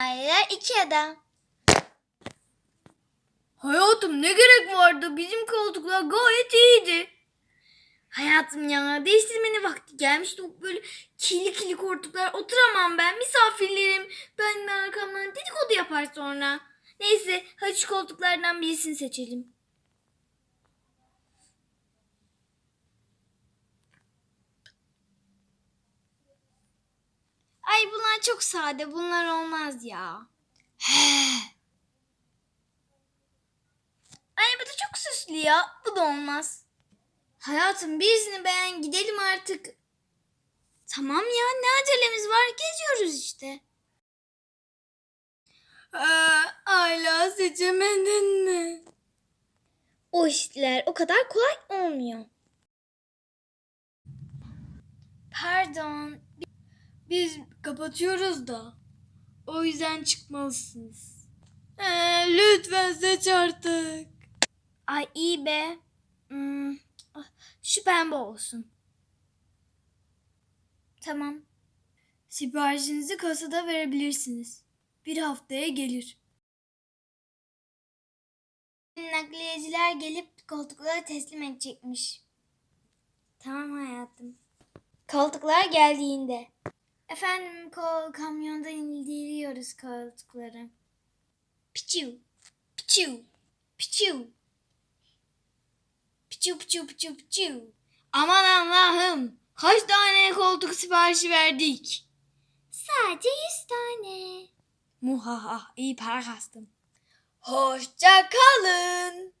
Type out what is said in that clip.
Aileler Ikea'da. Hayatım ne gerek vardı? Bizim koltuklar gayet iyiydi. Hayatım ya değiştirmenin vakti gelmiş. Yok böyle kirli kirli koltuklar oturamam ben. Misafirlerim benim arkamdan dedikodu yapar sonra. Neyse hadi şu koltuklardan birisini seçelim. Ay bunlar çok sade. Bunlar olmaz ya. Ay bu da çok süslü ya. Bu da olmaz. Hayatım birisini beğen gidelim artık. Tamam ya ne acelemiz var geziyoruz işte. Aa, hala seçemedin mi? O işler o kadar kolay olmuyor. Pardon. Biz kapatıyoruz da. O yüzden çıkmalısınız. Ee, lütfen seç artık. Ay iyi be. Hmm, ah, Şu pembe olsun. Tamam. Siparişinizi kasada verebilirsiniz. Bir haftaya gelir. Nakliyeciler gelip koltukları teslim edecekmiş. Tamam hayatım. Koltuklar geldiğinde. Efendim kol kamyondan indiriyoruz koltukları. Piçu, piçu, piçu. Piçu piçu piçu piçu. Aman Allah'ım. Kaç tane koltuk siparişi verdik? Sadece yüz tane. Muhaha iyi para kastım. Hoşça kalın.